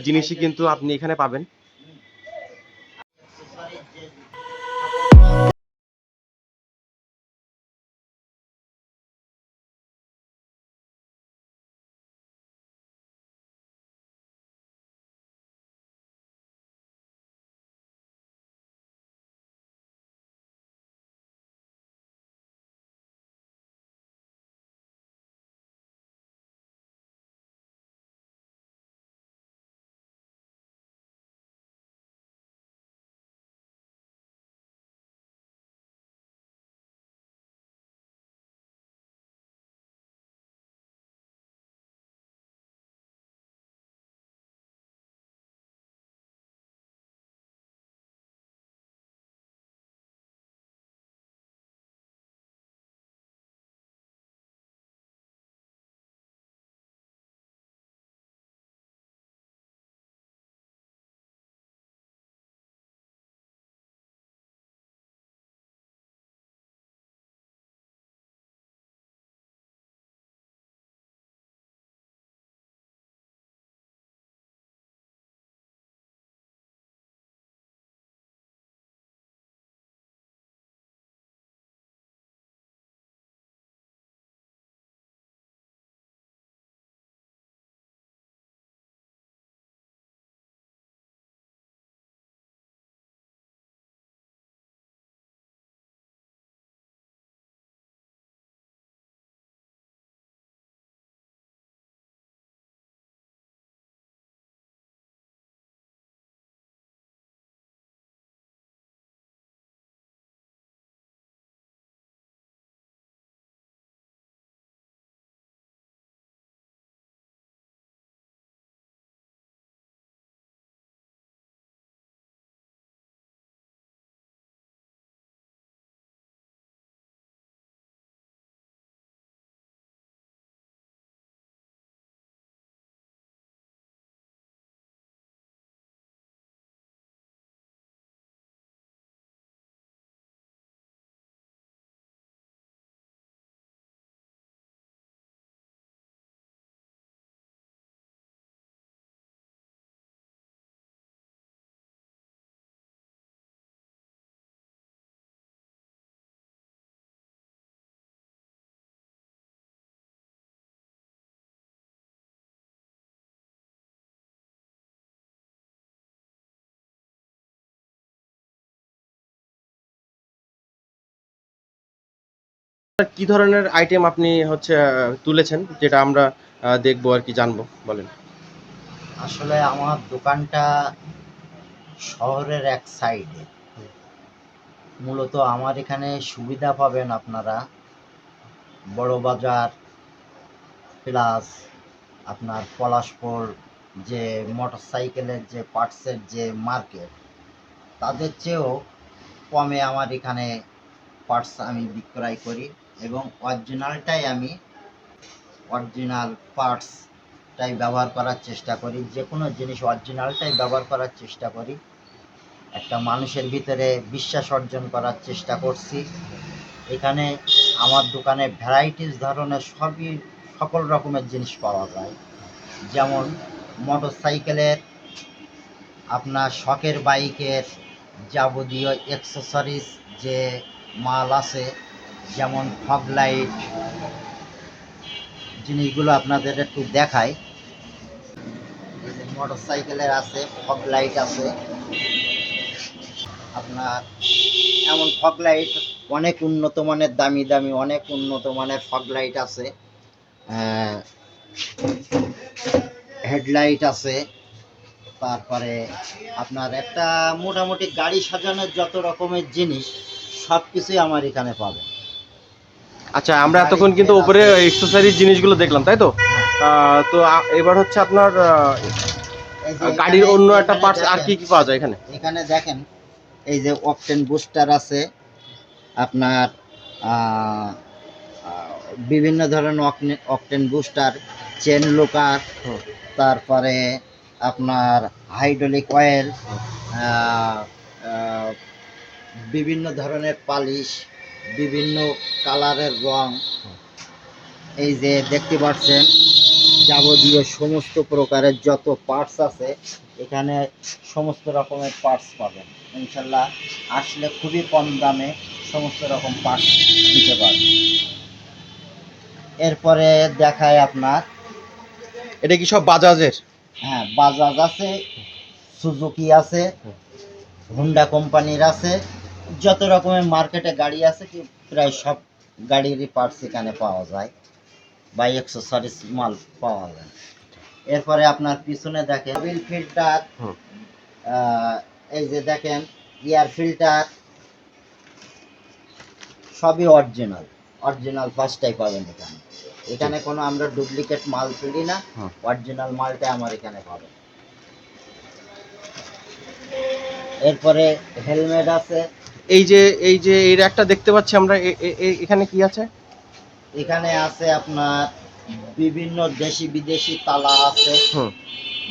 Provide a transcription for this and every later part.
জিনিসই কিন্তু আপনি এখানে পাবেন। কি ধরনের আইটেম আপনি হচ্ছে তুলেছেন যেটা আমরা দেখব আর কি, জানব, বলেন। আসলে আমার দোকানটা শহরের এক সাইডে মূলত আমার এখানে সুবিধা পাবেন আপনারা বড় বাজার প্লাস আপনার পলাশপুর যে মোটর সাইকেলের যে পার্টসের যে মার্কেট, তাদের চেয়েও কমে আমার এখানে পার্টস আমি বিক্রয় করি। এবং অরিজিনালটাই আমি অরিজিনাল পার্টসটাই ব্যবহার করার চেষ্টা করি। যে কোনো জিনিস অরিজিনালটাই ব্যবহার করার চেষ্টা করি। একটা মানুষের ভিতরে বিশ্বাস অর্জন করার চেষ্টা করছি। এখানে আমার দোকানে ভ্যারাইটিস ধরনের সবই সকল রকমের জিনিস পাওয়া যায়। যেমন মোটর সাইকেলের আপনার শখের বাইকের যাবতীয় অ্যাক্সেসরিজ যে মাল আছে যেমন ফগ লাইট জিনিসগুলো আপনাদের একটু দেখাই। মোটর সাইকেলের আছে ফগ লাইট আছে। আপনার এমন ফগ লাইট অনেক উন্নত মানের, দামি দামি অনেক উন্নত মানের ফগ লাইট আছে। হেডলাইট আছে। তারপরে আপনার একটা মোটামুটি গাড়ি সাজানোর যত রকমের জিনিস সব কিছুই আমার এখানে পাবেন। আচ্ছা আমরা এতক্ষণ কিন্তু উপরে এক্সেসরিজ জিনিসগুলো দেখলাম তাই তো? তো এবার হচ্ছে আপনার গাড়ির অন্য একটা পার্টস আর কি কি পাওয়া যায় এখানে? এখানে দেখেন এই যে অকটেন বুস্টার আছে আপনার বিভিন্ন ধরনের অকটেন বুস্টার চেন লোকার তারপরে আপনার হাইড্রোলিক অয়েল বিভিন্ন ধরনের পালিশ বিভিন্ন কালারের রং। এই যে দেখতে পাচ্ছেন যাবতীয় সমস্ত প্রকারের যত পার্টস আছে এখানে সমস্ত রকমের পার্টস পাবেন। ইনশাল্লাহ আসলে খুবই কম দামে সমস্ত রকম পার্টস দিতে পারবেন। এরপরে দেখায় আপনার। এটা কি সব বাজাজের? হ্যাঁ বাজাজ আছে সুজুকি আছে হুন্ডা কোম্পানির আছে যত রকমের মার্কেটে গাড়ি আছে কি প্রায় সব গাড়িরই পার্টস এখানে পাওয়া যায়। বা এক্সেসরিজ মাল পাওয়া যায়। এরপরে আপনার পিছনে দেখেন বিল ফিল্টার এই যে দেখেন এয়ার ফিল্টার সবই অরিজিনাল অরিজিনাল ফার্স্টটাই পাবেন এখানে। এখানে কোনো আমরা ডুপ্লিকেট মাল তুলি না অরিজিনাল মালটা আমার এখানে পাবেন। এরপরে হেলমেট আছে এই যে এই যে এই একটা দেখতে পাচ্ছি আমরা এখানে কি আছে? এখানে আছে আপনার বিভিন্ন দেশি বিদেশি তালা আছে।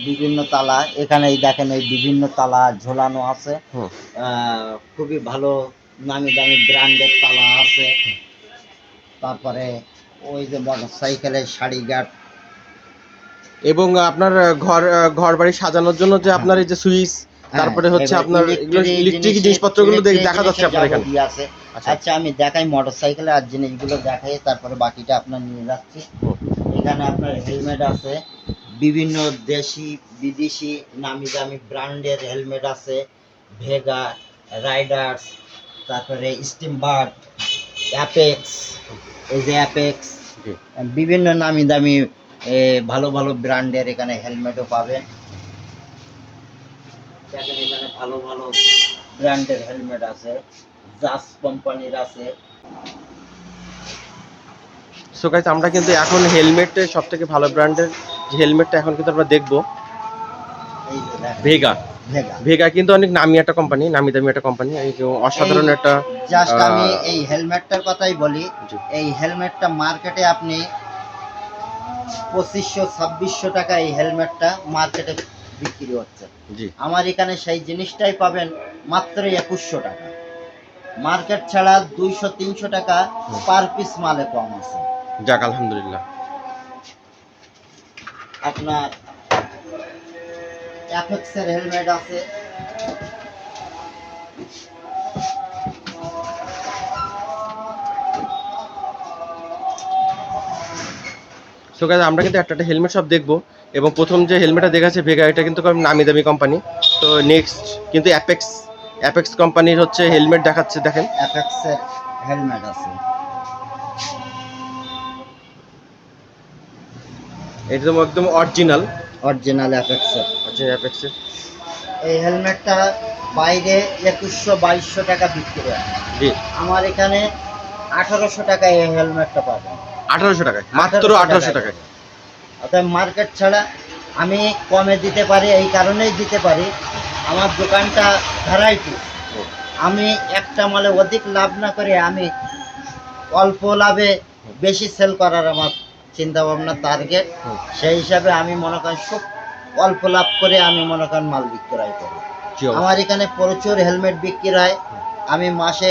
বিভিন্ন তালা এখানে এই দেখেন এই বিভিন্ন তালা ঝোলানো আছে। আহ, খুবই ভালো নামি দামি ব্র্যান্ডের তালা আছে। তারপরে ওই যে মোটর সাইকেলের শাড়ি গার্ড এবং আপনার ঘর ঘর বাড়ি সাজানোর জন্য যে আপনার এই যে সুইচ তারপরে হচ্ছে আপনার ইলেকট্রিক জিনিসপত্রগুলো দেখ- দেখা যাচ্ছে আপনার এখানে। আছে। আচ্ছা। আচ্ছা আমি দেখাই মোটর সাইকেলের আর জিনিসগুলো দেখাই তারপরে বাকিটা আপনার নিয়ে যাচ্ছি। এখানে আপনার হেলমেট আছে বিভিন্ন দেশি বিদেশি নামি দামি ব্র্যান্ডের হেলমেট আছে ভেগা রাইডার্স তারপরে স্টিমবার্ড অ্যাপেক্স এই যে অ্যাপেক্স বিভিন্ন নামি দামি ভালো ভালো ব্র্যান্ডের এখানে হেলমেটও পাবেন। দেখেন এখানে ভালো ভালো ব্র্যান্ডের হেলমেট আছে জাস কোম্পানির আছে। সো গাইস আমরা কিন্তু এখন হেলমেটের সব থেকে ভালো ব্র্যান্ডের যে হেলমেটটা এখন কিন্তু আমরা দেখব। এই যে দেখেন। ভেগা ভেগা ভেগা কিন্তু অনেক নামি একটা কোম্পানি নামি দামি একটা কোম্পানি অসাধারণ একটা জাস্ট আমি এই হেলমেটটার কথাই বলি। এই হেলমেটটা মার্কেটে আপনি পঁচিশশো ছাব্বিশশো টাকা এই হেলমেটটা মার্কেটে বিক্রি হচ্ছে। আমার এখানে সেই জিনিসটাই পাবেন মাত্র একুশশো টাকা। মার্কেট ছাড়া দুইশো তিনশো টাকা পার পিস মালে কম আছে। যাক আলহামদুলিল্লাহ। আপনার হেলমেট আছে। সো আমরা কিন্তু একটা একটা হেলমেট সব দেখব। এবং প্রথম যে হেলমেটটা দেখাচ্ছে ভেগা এটা কিন্তু নামি দামি কোম্পানি তো নেক্সট কিন্তু অ্যাপেক্স অ্যাপেক্স কোম্পানির হচ্ছে হেলমেট দেখাচ্ছে দেখেন। অ্যাপেক্সের হেলমেট আছে। এটা তো একদম অরিজিনাল অরিজিনাল অ্যাপেক্সের আচ্ছা অ্যাপেক্সের এই হেলমেটটা বাইরে একুশশো বাইশশো টাকা বিক্রি হয়। জি। আমার এখানে আঠারোশো টাকায় এই হেলমেটটা পাবেন। আঠারোশো টাকায় মাত্র 1800 আঠারোশো টাকায়। অর্থাৎ মার্কেট ছাড়া আমি কমে দিতে পারি এই কারণেই দিতে পারি। আমার দোকানটা ভ্যারাইটি আমি একটা মালে অধিক লাভ না করে আমি অল্প লাভে বেশি সেল করার আমার চিন্তা ভাবনা টার্গেট সেই হিসাবে আমি মনে করেন খুব অল্প লাভ করে আমি মনে করেন মাল বিক্রয় করি। আমার এখানে প্রচুর হেলমেট বিক্রি হয় আমি মাসে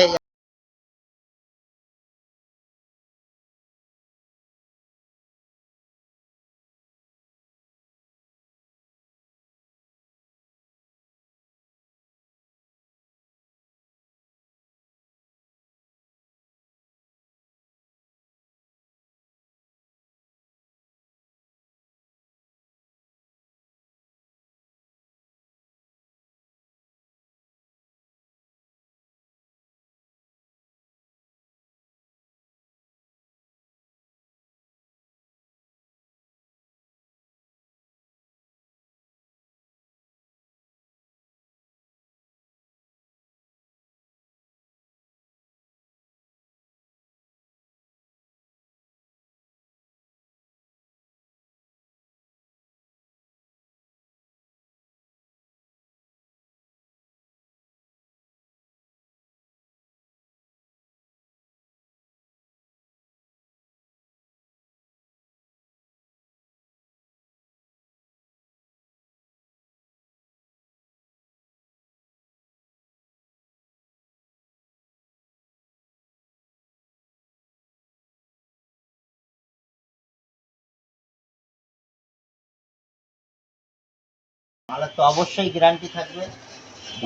মালের তো অবশ্যই গ্যারান্টি থাকবে।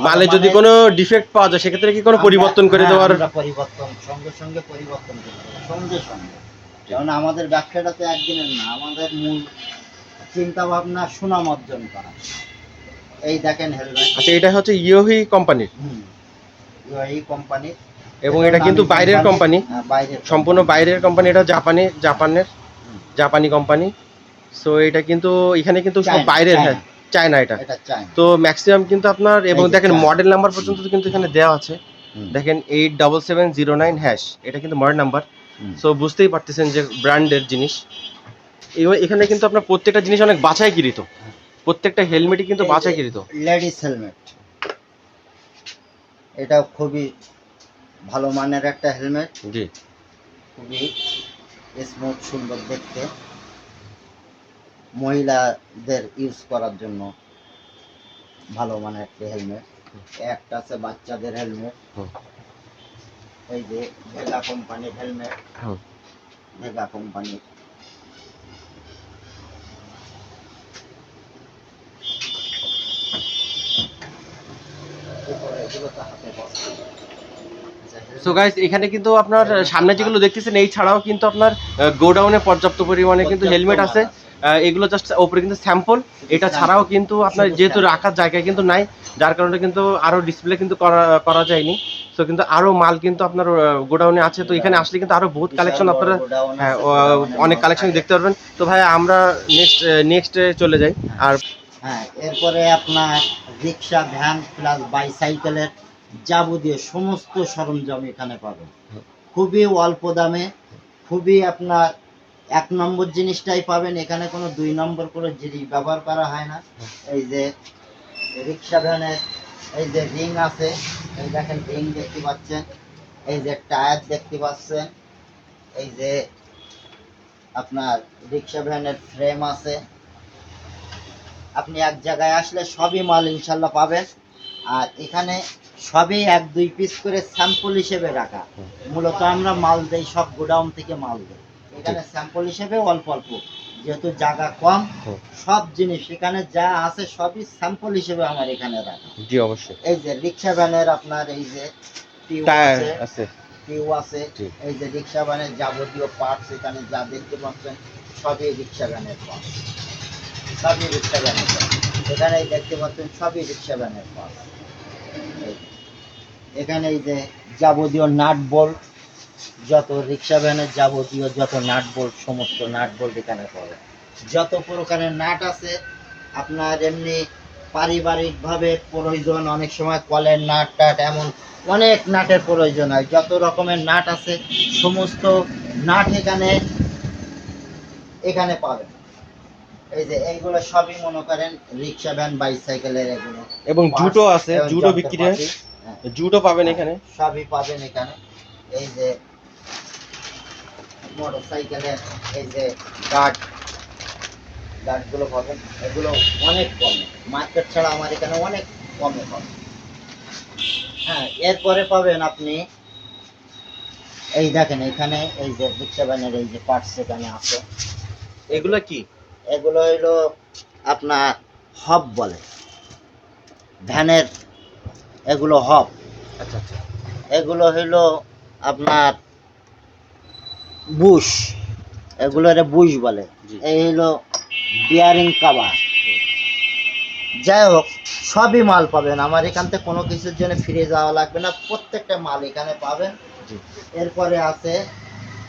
মালে যদি কোনো ডিফেক্ট পাওয়া যায় সেক্ষেত্রে কি কোনো পরিবর্তন করে হ্যাঁ, দেওয়ার আমরা পরিবর্তন সঙ্গে সঙ্গে পরিবর্তন করে দেবো, সঙ্গে সঙ্গে। কারণ আমাদের ব্যবসাটা তো একদিনের না আমাদের মূল চিন্তা ভাবনা সুনাম অর্জন করা। এই দেখেন হেলমেট। আচ্ছা এটা হচ্ছে ইয়োহি কোম্পানির। এই কোম্পানি। এবং এটা কিন্তু বাইরের কোম্পানি। বাইরের সম্পূর্ণ বাইরের কোম্পানি এটা জাপানি জাপানের জাপানি কোম্পানি। সো এটা কিন্তু এখানে কিন্তু সব চায়না, বাইরের চায়না। হ্যাঁ চায়না এটা। তো ম্যাক্সিমাম কিন্তু আপনার এবং এই যে দেখেন। মডেল নাম্বার পর্যন্ত কিন্তু এখানে দেওয়া আছে। দেখেন eight double seven zero nine hash এটা কিন্তু মডেল নাম্বার সো বুঝতেই পারতেছেন যে ব্র্যান্ডের জিনিস। এবার এখানে কিন্তু আপনার প্রত্যেকটা জিনিস অনেক বাছাইকৃত। প্রত্যেকটা হেলমেটই কিন্তু বাছাইকৃত। লেডিস হেলমেট এটা খুবই ভালো মানের একটা হেলমেট জি। খুবই স্মুথ সুন্দর দেখতে। মহিলাদের ইউজ করার জন্য ভালো মানে একটা হেলমেট একটা আছে বাচ্চাদের হেলমেট এই যে ভেগা কোম্পানির helmet. Vega company so guys এখানে কিন্তু আপনার সামনে যেগুলো দেখতেছেন এই ছাড়াও কিন্তু আপনার গোডাউনে পর্যাপ্ত পরিমাণে কিন্তু হেলমেট আছে। এগুলো জাস্ট ওপরে কিন্তু স্যাম্পল এটা ছাড়াও কিন্তু আপনার যেহেতু রাখার জায়গা কিন্তু নাই যার কারণে কিন্তু আরও ডিসপ্লে কিন্তু করা করা যায়নি। সো কিন্তু আরও মাল কিন্তু আপনার গোডাউনে আছে। তো এখানে আসলে কিন্তু আরও বহুত কালেকশন আপনারা হ্যাঁ অনেক কালেকশন দেখতে পারবেন। তো ভাই আমরা নেক্সট নেক্সটে চলে যাই। আর হ্যাঁ এরপরে আপনার রিক্সা ভ্যান প্লাস বাইসাইকেলের যাবতীয় সমস্ত সরঞ্জাম এখানে পাবেন। খুবই অল্প দামে খুবই আপনার এক নম্বর জিনিসটাই পাবেন, এখানে কোনো দুই নম্বর করে জিনিস ব্যবহার করা হয় না। এই যে রিক্সা ভ্যানের এই যে রিং আছে, এই দেখেন রিং দেখতে পাচ্ছেন, এই যে টায়ার দেখতে পাচ্ছেন, এই যে আপনার রিক্সা ভ্যানের ফ্রেম আছে। আপনি এক জায়গায় আসলে সবই মাল ইনশাল্লাহ পাবেন, আর এখানে সবই এক দুই পিস করে স্যাম্পল হিসেবে রাখা। মূলত আমরা মাল দেই, সব গোডাউন থেকে মাল দেই। এখানে স্যাম্পল হিসেবে অল্প অল্প যেহেতু জায়গা কম সব জিনিস এখানে যা আছে সবই স্যাম্পল হিসেবে আমার এখানে রাখা। জি অবশ্যই। এই যে রিক্সা ভ্যানের আপনার এই যে আছে টিউ আছে এই যে রিক্সা ভ্যানের যাবতীয় পার্টস এখানে যা দেখতে পাচ্ছেন সবই রিক্সা ভ্যানের পার্টস সবই রিক্সা ভ্যানের। এখানে দেখতে পাচ্ছেন সবই রিক্সা ভ্যানের পার্টস এখানে এই যে যাবতীয় নাট বোল্ট যত রিক্সা ভ্যানের যাবতীয় যত নাট বোল্ট সমস্ত নাট বোল্ট এখানে পাবে যত প্রকারের নাট আছে আপনার এমনি পারিবারিকভাবে প্রয়োজন অনেক সময় কলের নাট টাট এমন অনেক নাটের প্রয়োজন হয়। যত রকমের নাট আছে সমস্ত নাট এখানে এখানে পাবেন। এই যে এইগুলো সবই মনে করেন রিক্সা ভ্যান বাইসাইকেলের এগুলো। এবং জুটো আছে জুটো বিক্রি হয়। হ্যাঁ, জুটো পাবেন এখানে। সবই পাবেন এখানে। এই যে মোটর সাইকেলের এই যে গার্ড গার্ডগুলো পাবেন এগুলো অনেক কমে। মার্কেট ছাড়া আমার এখানে অনেক কমে পাবেন হ্যাঁ এরপরে পাবেন আপনি এই দেখেন এখানে এই যে রিক্সা ভ্যানের এই যে পার্টস এখানে আছে। এগুলো কি? এগুলো হইল আপনার হব বলে। ভ্যানের এগুলো হব আচ্ছা আচ্ছা। এগুলো হইল আপনার বুশ। এগুলো এটা বুশ বলে। এই হলো বিয়ারিং কাভার যাই হোক সবই মাল পাবেন। আমার এখান থেকে কোনো কিছুর জন্য ফিরে যাওয়া লাগবে না। প্রত্যেকটা মাল এখানে পাবেন। এরপরে আছে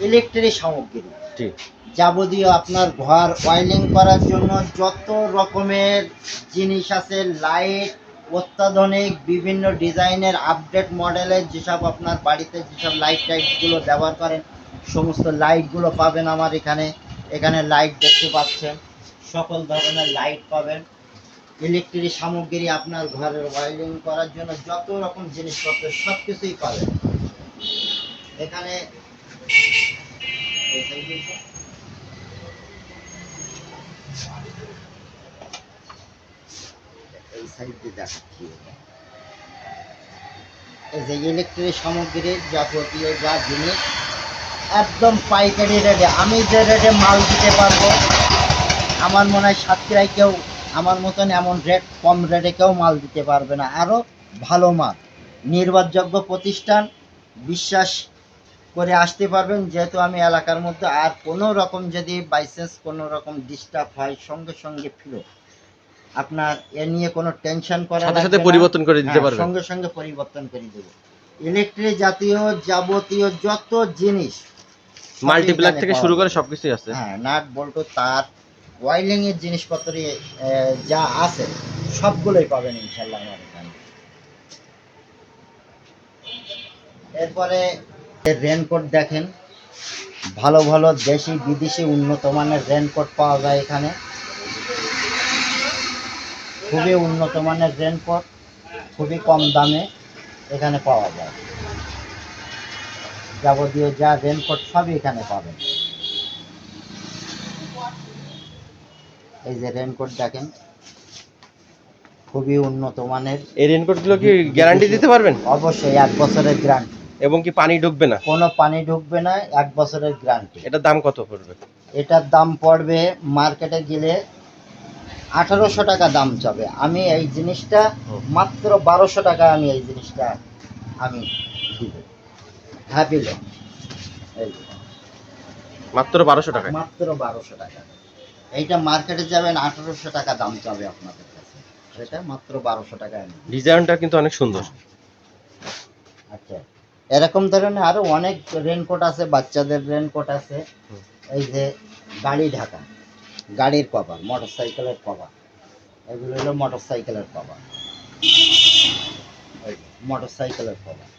ইলেকট্রিক সামগ্রী। যাবতীয় আপনার ঘর ওয়াইলিং করার জন্য যত রকমের জিনিস আছে লাইট অত্যাধুনিক বিভিন্ন ডিজাইনের আপডেট মডেলের যেসব আপনার বাড়িতে যেসব লাইট টাইটগুলো ব্যবহার করেন সমস্ত লাইটগুলো পাবেন আমার এখানে। এখানে লাইট দেখতে পাচ্ছেন। সকল ধরনের লাইট পাবেন। ইলেকট্রিক সামগ্রী আপনার ঘরের ওয়াইলিং করার জন্য যত রকম জিনিসপত্র সব কিছুই পাবেন। এখানে এই সাইড দিয়ে যে ইলেকট্রিক সামগ্রীর যাবতীয় যা জিনিস একদম পাইকারি রেটে আমি যে রেটে মাল দিতে পারব আমার মনে হয় সাতক্ষীরায় কেউ আমার মতন এমন রেট কম রেটে কেউ মাল দিতে পারবে না। আরও ভালো মাল নির্ভরযোগ্য প্রতিষ্ঠান বিশ্বাস করে আসতে পারবেন। যেহেতু আমি এলাকার মধ্যে আর কোনো রকম যদি বাইসেন্স কোনো রকম ডিস্টার্ব হয় সঙ্গে সঙ্গে ফিরো। আপনার এ নিয়ে কোনো টেনশন করা সাথে সাথে পরিবর্তন করে দিতে হ্যাঁ, পারবেন। সঙ্গে সঙ্গে পরিবর্তন করে দেবো। ইলেকট্রিক জাতীয় যাবতীয় যত জিনিস এখানে থেকে শুরু করে। সবকিছুই আছে। হ্যাঁ নাট বল্টু তার ওয়াইলিং এর জিনিসপত্র যা আছে সবগুলোই পাবেন ইনশাআল্লাহ আমার এখানে। এরপরে রেনকোট দেখেন ভালো ভালো দেশি বিদেশি উন্নত মানের রেনকোট পাওয়া যায় এখানে। খুবই উন্নত মানের রেনকোট খুবই কম দামে এখানে পাওয়া যায়। যাবতীয় যা রেনকোট সবই এখানে পাবেন। এই যে রেনকোট দেখেন খুবই উন্নত মানের। এই রেনকোটগুলো কি গ্যারান্টি দিতে পারবেন? অবশ্যই এক বছরের গ্যারান্টি এবং কি পানি ঢুকবে না? কোনো পানি ঢুকবে না এক বছরের গ্যারান্টি এটার দাম কত পড়বে? এটার দাম পড়বে মার্কেটে গেলে আঠারোশো টাকা দাম চাবে আমি এই জিনিসটা মাত্র বারোশো টাকা আমি এই জিনিসটা আমি দিব। মাত্র বারোশো টাকায়? মাত্র বারোশো টাকা। এইটা মার্কেটে যাবেন আঠারোশো টাকা দাম চাবে আপনাদের কাছে। সেটা মাত্র বারোশো টাকা ডিজাইনটা কিন্তু অনেক সুন্দর। আচ্ছা। এরকম ধরনের আরও অনেক রেনকোট আছে বাচ্চাদের রেনকোট আছে। এই যে গাড়ি ঢাকা গাড়ির কভার মোটর সাইকেলের কভার এগুলো হলো মোটর সাইকেলের কভার মোটর সাইকেলের কভার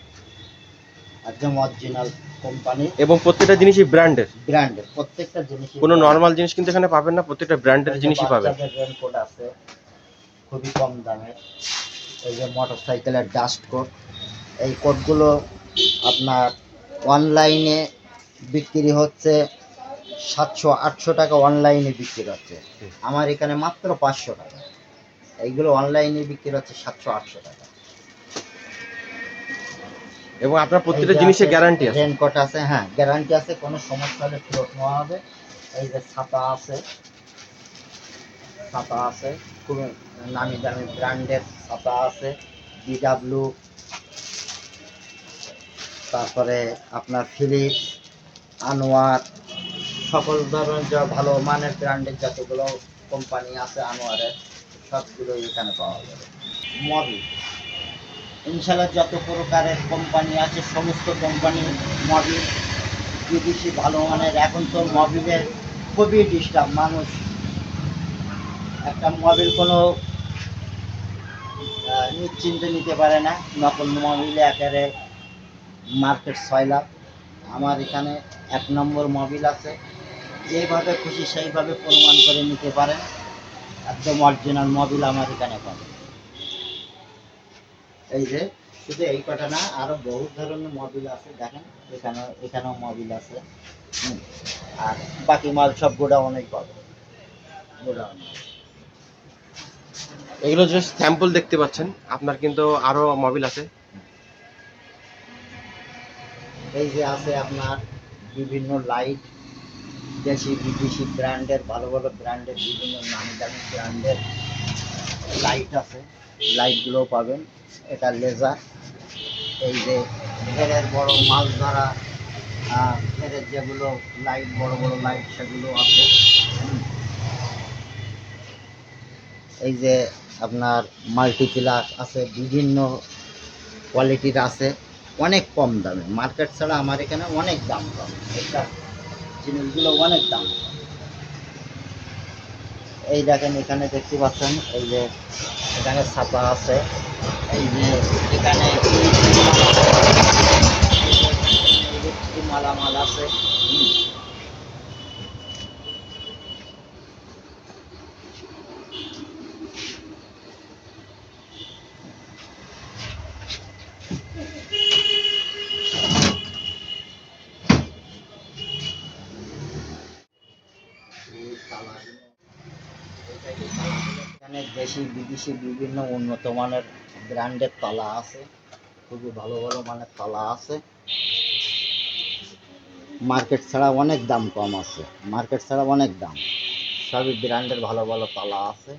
একদম অরিজিনাল কোম্পানির এবং প্রত্যেকটা জিনিসই ব্র্যান্ডের ব্র্যান্ডের প্রত্যেকটা জিনিস কোনো নর্মাল জিনিস কিন্তু এখানে পাবেন না প্রত্যেকটা ব্র্যান্ডের জিনিসই পাবেন। রেনকোট আছে খুবই কম দামে। এই যে মোটর সাইকেলের ডাস্ট কোট এই কোটগুলো আপনার অনলাইনে বিক্রি হচ্ছে সাতশো আটশো টাকা অনলাইনে বিক্রি হচ্ছে। আমার এখানে মাত্র পাঁচশো টাকা। এইগুলো অনলাইনে বিক্রি হচ্ছে সাতশো আটশো টাকা। এবং আপনার প্রত্যেকটা জিনিসের গ্যারান্টি আছে রেনকোট আছে। হ্যাঁ গ্যারান্টি আছে কোনো সমস্যা হলে ফেরত নেওয়া হবে। এই যে ছাতা আছে ছাতা আছে খুব নামি দামি ব্র্যান্ডের ছাতা আছে বিডাব্লিউ তারপরে আপনার ফিলিপস আনোয়ার সকল ধরনের যা ভালো মানের ব্র্যান্ডের যতগুলো কোম্পানি আছে আনোয়ারের সবগুলোই এখানে পাওয়া যাবে। মডেল ইনশাল্লাহ যত প্রকারের কোম্পানি আছে, সমস্ত কোম্পানি মবিল বিদেশি ভালো মানের, এখন তো মবিলের খুবই ডিস্টার্ব মানুষ। একটা মবিল কোনো নিশ্চিন্তে নিতে পারে না। নকল মবিলে একেবারে মার্কেট ছয় লাখ আমার এখানে এক নম্বর মবিল আছে। যেভাবে খুশি সেইভাবে প্রমাণ করে নিতে পারেন। একদম অরিজিনাল মবিল আমার এখানে পাবেন। এই যে শুধু এই কটা না আরও বহু ধরনের মবিল আছে দেখেন এখানে এখানেও মবিল আছে। আর বাকি মাল সব গোডাউনেই পাবে। গোডাউন। এগুলো জাস্ট স্যাম্পল দেখতে পাচ্ছেন আপনার কিন্তু আরও মোবিল আছে। এই যে আছে আপনার বিভিন্ন লাইট দেশি বিদেশি ব্র্যান্ডের ভালো ভালো ব্র্যান্ডের বিভিন্ন নামি দামি ব্র্যান্ডের লাইট আছে। লাইটগুলো পাবেন। এটা লেজার এই যে ঘেরের বড় মাছ ধরা ঘেরের যেগুলো লাইট বড় বড় লাইট সেগুলো আছে। এই যে আপনার মাল্টিপ্লাস আছে, বিভিন্ন কোয়ালিটির আছে, অনেক কম দামে। মার্কেট ছাড়া আমার এখানে অনেক দাম কম। এটা জিনিসগুলো অনেক দাম। কম এই দেখেন এখানে দেখতে পাচ্ছেন, এই যে এখানে ছাপা আছে, এই যে এখানে মালামাল আছে হুম। এখানে দেশি বিদেশি বিভিন্ন উন্নত মানের ব্র্যান্ডের তলা আছে। খুবই ভালো ভালো মানের তলা আছে। মার্কেট ছাড়া অনেক দাম কম আছে। মার্কেট ছাড়া অনেক দাম। সবই ব্র্যান্ডের ভালো ভালো তলা আছে।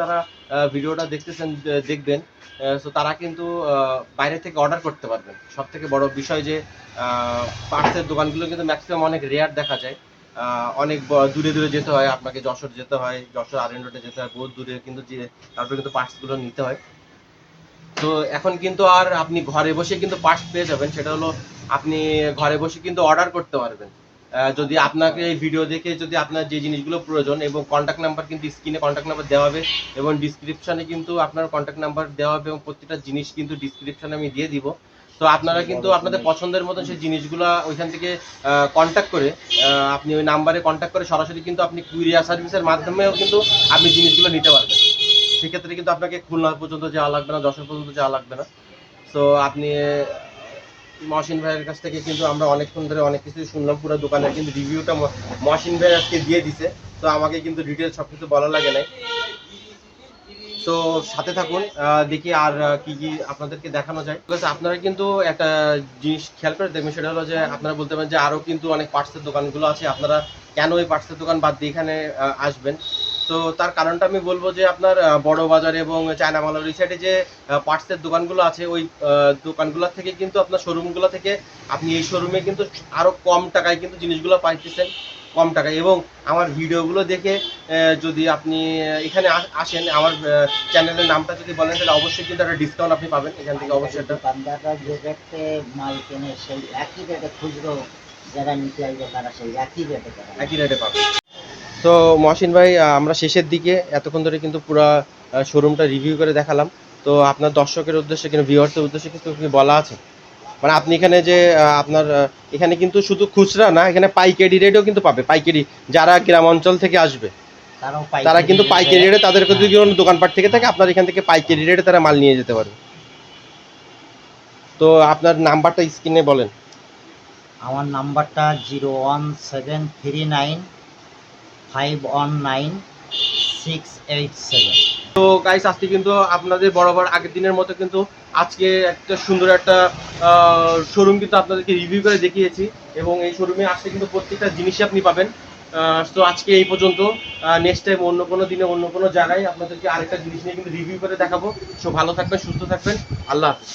যারা ভিডিওটা দেখতেছেন দেখবেন সো তারা কিন্তু বাইরে থেকে অর্ডার করতে পারবেন। সব থেকে বড় বিষয় যে পার্টসের দোকানগুলো কিন্তু ম্যাক্সিমাম অনেক রেয়ার দেখা যায়। অনেক দূরে দূরে যেতে হয়, আপনাকে যশোর যেতে হয়, যশোর আর রোডে যেতে হয়, বহুত দূরে কিন্তু যে, তারপরে কিন্তু পার্টসগুলো নিতে হয়। তো এখন কিন্তু আর আপনি ঘরে বসে কিন্তু পার্টস পেয়ে যাবেন, সেটা হলো আপনি ঘরে বসে কিন্তু অর্ডার করতে পারবেন। যদি আপনাকে এই ভিডিও দেখে যদি আপনার যে জিনিসগুলো প্রয়োজন এবং কন্ট্যাক্ট নাম্বার কিন্তু স্ক্রিনে কন্ট্যাক্ট নাম্বার দেওয়া হবে এবং ডিসক্রিপশনে কিন্তু আপনার কন্ট্যাক্ট নাম্বার দেওয়া হবে এবং প্রত্যেকটা জিনিস কিন্তু ডিসক্রিপশনে আমি দিয়ে দিব। তো আপনারা কিন্তু আপনাদের পছন্দের মতন সেই জিনিসগুলো ওইখান থেকে কন্ট্যাক্ট করে আপনি ওই নাম্বারে কন্ট্যাক্ট করে সরাসরি কিন্তু আপনি কুরিয়ার সার্ভিসের মাধ্যমেও কিন্তু আপনি জিনিসগুলো নিতে পারবেন। সেক্ষেত্রে কিন্তু আপনাকে খুলনা পর্যন্ত যাওয়া লাগবে না যশোর পর্যন্ত যাওয়া লাগবে না। তো আপনি মহসিন ভাইয়ের কাছ থেকে কিন্তু আমরা অনেকক্ষণ ধরে অনেক কিছু শুনলাম, পুরো দোকানের কিন্তু রিভিউটা মহসিন ভাই আজকে দিয়ে দিছে। তো আমাকে কিন্তু ডিটেলস সব কিছু বলা লাগে নাই। তো সাথে থাকুন দেখি আর কি কি আপনাদেরকে দেখানো যায়। প্লাস আপনারা কিন্তু একটা জিনিস খেয়াল করে দেখবেন, সেটা হলো যে আপনারা বলতে পারেন যে আরও কিন্তু অনেক পার্টসের দোকানগুলো আছে। আপনারা কেন ওই পার্টসের দোকান বাদ দিয়ে এখানে আসবেন? তো তার কারণটা আমি বলব যে আপনার বড় বাজার এবং চায়না মালার ওই সাইডে যে পার্টসের দোকানগুলো আছে ওই দোকানগুলো থেকে কিন্তু আপনার শোরুমগুলো থেকে আপনি এই শোরুমে কিন্তু আরও কম টাকায় কিন্তু জিনিসগুলো পাইতেছেন কম টাকায়। এবং আমার ভিডিওগুলো দেখে যদি আপনি এখানে আসেন আমার চ্যানেলের নামটা যদি বলেন তাহলে অবশ্যই কিন্তু একটা ডিসকাউন্ট আপনি পাবেন এখান থেকে অবশ্যই একটা। যে রেটে মাল কেনে সেই একই রেটে খুচরো যারা নিতে আসবে তারা সেই একই রেটে একই রেটে পাবেন তো মহসিন ভাই আমরা শেষের দিকে এতক্ষণ ধরে কিন্তু পুরো শোরুমটা রিভিউ করে দেখালাম। তো আপনার দর্শকের উদ্দেশ্যে কিন্তু ভিউয়ার্সের উদ্দেশ্যে কিন্তু বলা আছে? মানে আপনি এখানে যে আপনার এখানে কিন্তু শুধু খুচরা না এখানে পাইকারি রেটেও কিন্তু পাবে। পাইকারি যারা গ্রাম অঞ্চল থেকে আসবে তারা কিন্তু পাইকারি রেটে- তাদের যদি কোনো দোকানপাট থেকে থাকে আপনার এখান থেকে পাইকারি রেটে তারা মাল নিয়ে যেতে পারবে। তো আপনার নাম্বারটা স্ক্রিনে বলেন। আমার নাম্বারটা zero one seven three nine five one nine six eight seven তো গাইস আজকে কিন্তু আপনাদের বরাবর আগের দিনের মতো কিন্তু আজকে একটা সুন্দর একটা শোরুম কিন্তু আপনাদেরকে রিভিউ করে দেখিয়েছি এবং এই শোরুমে আসলে কিন্তু প্রত্যেকটা জিনিসই আপনি পাবেন। তো আজকে এই পর্যন্ত নেক্সট টাইম অন্য কোনো দিনে অন্য কোনো জায়গায় আপনাদেরকে আরেকটা জিনিস নিয়ে কিন্তু রিভিউ করে দেখাবো। সো ভালো থাকবেন, সুস্থ থাকবেন, আল্লাহ হাফিজ।